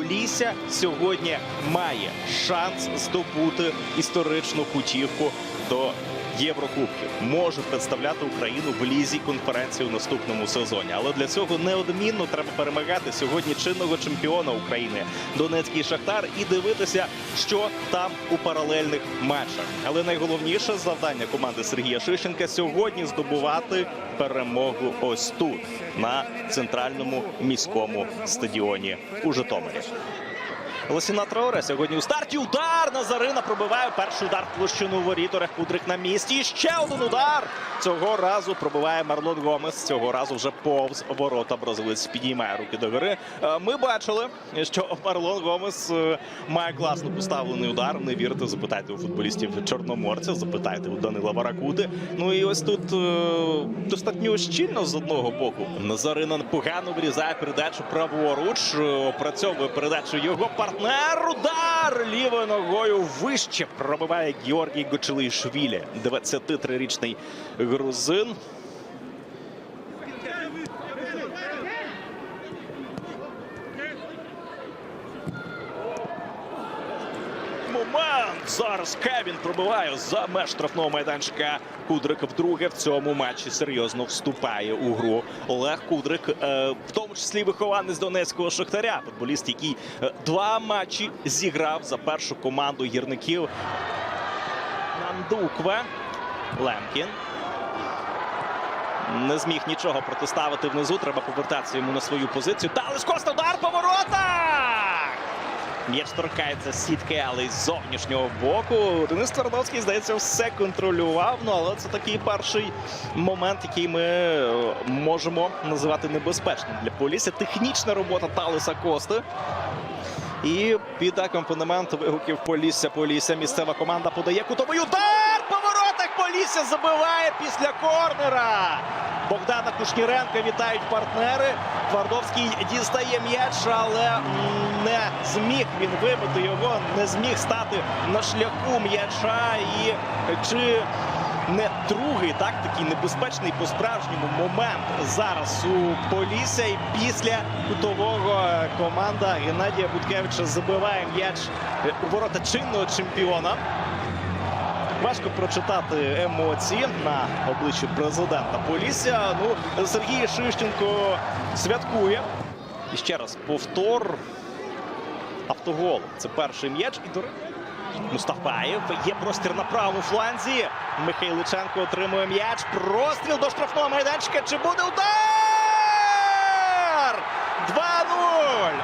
Полісся сьогодні має шанс здобути історичну путівку до Єврокубків. Може представляти Україну в лізі конференції у наступному сезоні. Але для цього неодмінно треба перемагати сьогодні чинного чемпіона України Донецький Шахтар і дивитися, що там у паралельних матчах. Але найголовніше завдання команди Сергія Шищенка сьогодні здобувати перемогу ось тут, на центральному міському стадіоні у Житомирі. Лосіна Траоре сьогодні у старті. Удар Назарина пробиває перший удар площину воріт. Орех Кудрик на місці. І ще один удар. Цього разу пробиває Марлон Гомес. Цього разу вже повз ворота бразилець підіймає руки до гори. Е, Ми бачили, що Марлон Гомес е, має класно поставлений удар. Не вірите, запитайте у футболістів Чорноморця, запитайте у Данила Варакути. Ну і ось тут е, достатньо щільно з одного боку. Назарина погано вирізає передачу праворуч. Опрацьовує передачу його партнер. Удар лівою ногою вище пробиває Георгій Гочелишвілі. 23-річний грузин. Момент! Зараз Кевін пробиває за меж штрафного майданчика. Кудрик вдруге в цьому матчі серйозно вступає у гру. Олег Кудрик, е, в тому числі вихованець донецького шахтаря. Футболіст, який е, два матчі зіграв за першу команду гірників. Нандукве. Лемкін. Не зміг нічого протиставити внизу. Треба повертатися йому на свою позицію. Талис Коста удар по воротах! М'яч торкається сітки, але із зовнішнього боку. Денис Твардовський, здається, все контролював. Ну, але це такий перший момент, який ми е, можемо називати небезпечним для Полісся. Технічна робота Талиса Кости. І під акомпанемент вигуків Полісся, Полісся. Місцева команда подає кутовий удар. Полісся забиває після корнера. Богдана Кушніренка вітають партнери. Твардовський дістає м'яч, але не зміг він вибити його, не зміг стати на шляху м'яча. І чи не другий, так такий небезпечний по-справжньому момент зараз у Полісся. І після кутового команда Геннадія Буткевича забиває м'яч у ворота чинного чемпіона. Важко прочитати емоції на обличчі президента Полісся. Ну, Сергій Шищенко святкує. І ще раз повтор автоголу. Це перший м'яч. І до Мустафаєв. Є простір на правому фланзі. Михайличенко отримує м'яч. Простріл до штрафного майданчика. Чи буде удар? 2-0.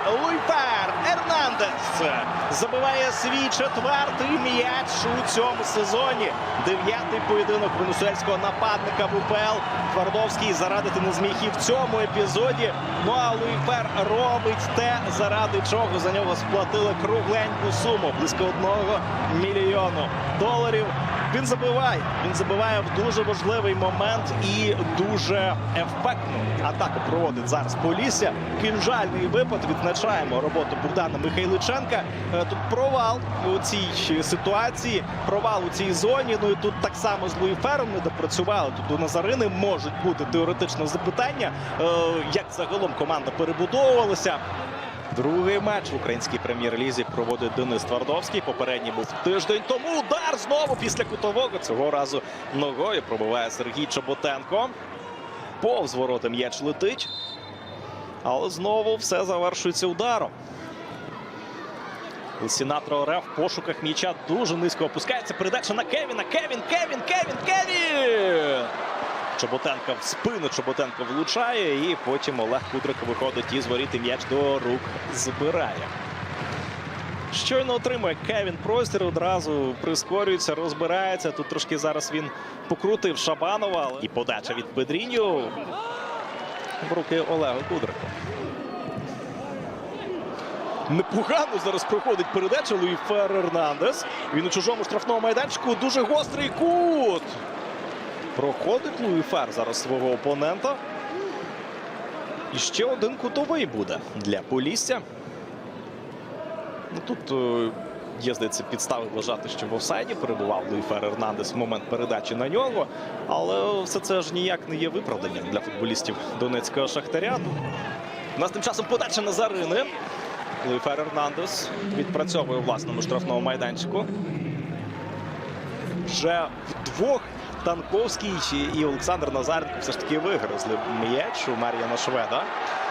Луйфер Ернандес забиває свій четвертий м'яч у цьому сезоні. Дев'ятий поєдинок венесуельського нападника в УПЛ. Твардовський зарадити не зміг і в цьому епізоді. Ну а Луйфер робить те, заради чого за нього сплатили кругленьку суму близько одного мільйону доларів. Він забиває. Він забиває в дуже важливий момент і дуже ефектну атаку проводить зараз Полісся. Кінжальний випад. Відзначаємо роботу Богдана Михайличенка. Е, Тут провал у цій ситуації, провал у цій зоні. Ну і тут так само з Луїфером не допрацювали. Тут у Назарини можуть бути теоретично запитання, е, як загалом команда перебудовувалася. Другий матч в українській прем'єр-лізі проводить Денис Твардовський. Попередній був тиждень тому. Удар знову після кутового. Цього разу ногою пробиває Сергій Чоботенко. Повз ворота м'яч летить. Але знову все завершується ударом. Сінатро Ре в пошуках м'яча дуже низько опускається. Передача на Кевіна. Кевін, Кевін, Кевін, Кевін! Чоботенка в спину. Чоботенко влучає. І потім Олег Кудрик виходить із воріт і м'яч до рук збирає. Щойно отримує Кевін простір, одразу прискорюється, розбирається. Тут трошки зараз він покрутив Шабанова. І подача від Педріньо в руки Олега Кудрика. Непогано зараз проходить передача Луї Фер Ернандес. Він у чужому штрафному майданчику. Дуже гострий кут. Проходить Луї Фер зараз свого опонента. І ще один кутовий буде для Полісся. Ну, тут е, є, здається, підстави вважати, що в офсайді перебував Луїфер Ернандес в момент передачі на нього. Але все це ж ніяк не є виправданням для футболістів Донецького Шахтаря. У нас тим часом подача Назарини. Луїфер Ернандес відпрацьовує у власному штрафному майданчику. Вже вдвох Танковський і Олександр Назаренко все ж таки вигризли м'яч у Мар'яна Шведа.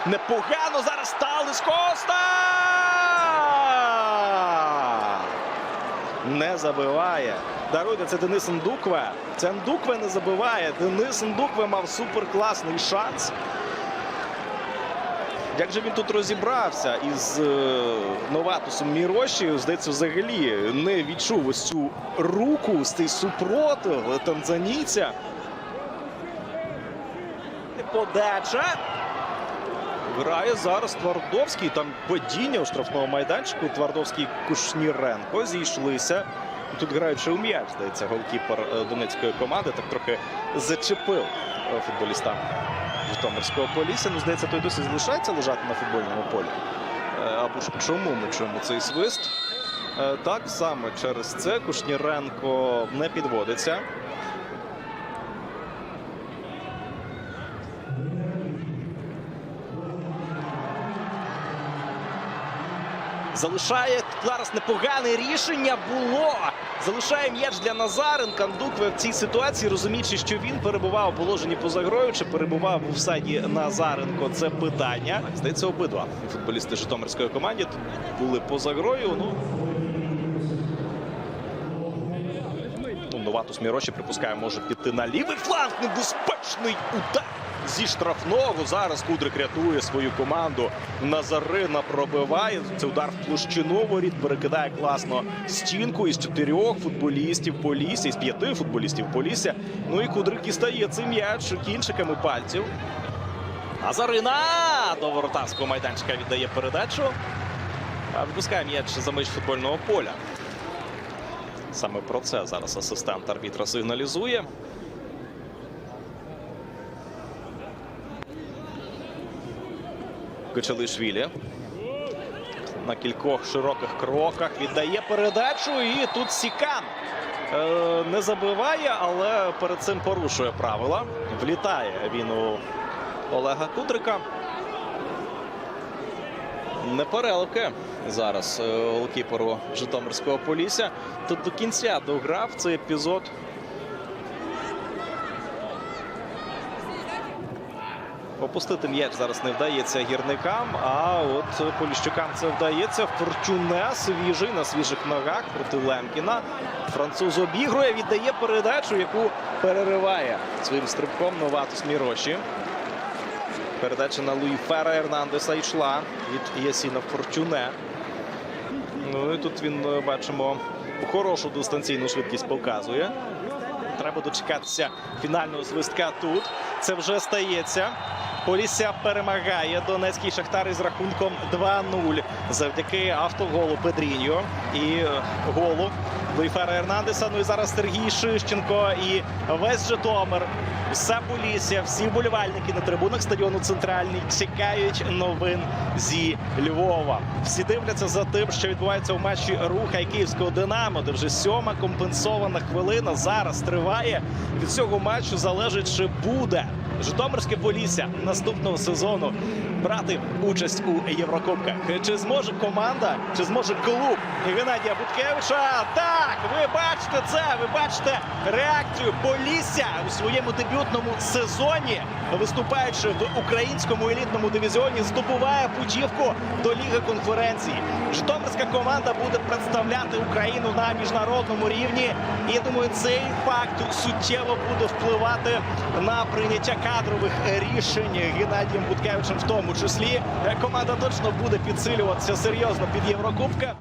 Непогано зараз Талис Коста! Не забиває. Даруйте, це Денис Ндукве. Це Ндукве не забиває. Денис Ндукве мав суперкласний шанс. Як же він тут розібрався із е, Новатусом Міроші, здається, взагалі не відчув ось цю руку, з цей супротив танзанійця. Подача. Грає зараз Твардовський. Там падіння у штрафному майданчику. Твардовський Кушніренко зійшлися. Тут граючи у м'яч, здається, голкіпер е, донецької команди так трохи зачепив е, футболіста Житомирського полісся. Ну, здається, той досі залишається лежати на футбольному полі. Е, Або ж чому ми чуємо цей свист? Так саме через це Кушніренко не підводиться. Залишає зараз непогане рішення було. Залишає м'яч для Назаренка. Ндукве в цій ситуації, розуміючи, що він перебував у положенні поза грою, чи перебував у всаді Назаренко. Це питання. Здається, обидва футболісти Житомирської команди тут були поза грою. Ну, Ну, Новатус Міроші, припускаю, може піти на лівий фланг. Небезпечний удар зі штрафного. Зараз Кудрик рятує свою команду. Назарина пробиває. Це удар в площину воріт. Перекидає класно стінку із чотирьох футболістів Полісся, із п'яти футболістів Полісся. Ну і Кудрик дістає цей м'яч кінчиками пальців. Назарина до воротарського майданчика віддає передачу. А Випускає м'яч за меж футбольного поля. Саме про це зараз асистент арбітра сигналізує. Кочелишвілі на кількох широких кроках віддає передачу. І тут Сікан е, не забиває, але перед цим порушує правила. Влітає він у Олега Кудрика. Непереливки зараз е, голкіперу Житомирського Полісся. Тут до кінця дограв цей епізод. Опустити м'яч зараз не вдається гірникам, а от Поліщукам це вдається. Форчуне свіжий на свіжих ногах проти Лемкіна. Француз обігрує, віддає передачу, яку перериває своїм стрибком Новатус Міроші. Передача на Луї Фера Ернандеса йшла від Ясіна Форчуне. Ну і тут він е, бачимо хорошу дистанційну швидкість показує. Треба дочекатися фінального свистка тут. Це вже стається. Полісся перемагає Донецький Шахтар із рахунком 2-0 завдяки автоголу Педріньо і е, голу Луїфера Ернандеса. Ну і зараз Сергій Шищенко і весь Житомир. Все Полісся, всі вболівальники на трибунах стадіону Центральний чекають новин зі Львова. Всі дивляться за тим, що відбувається у матчі Руха і Київського Динамо, де вже сьома компенсована хвилина зараз триває. Від цього матчу залежить, чи буде Житомирське Полісся наступного сезону брати участь у Єврокубках. Чи зможе команда, чи зможе клуб Геннадія Буткевича? Так, ви бачите це. Ви бачите реакцію Полісся у своєму дебютному сезоні, виступаючи в українському елітному дивізіоні, здобуває путівку до Ліги конференції. Житомирська команда буде представляти Україну на міжнародному рівні. І я думаю, цей факт суттєво буде впливати на прийняття кадрових рішень Геннадієм Буткевичем, в тому числі команда точно буде підсилюватися серйозно під Єврокубка.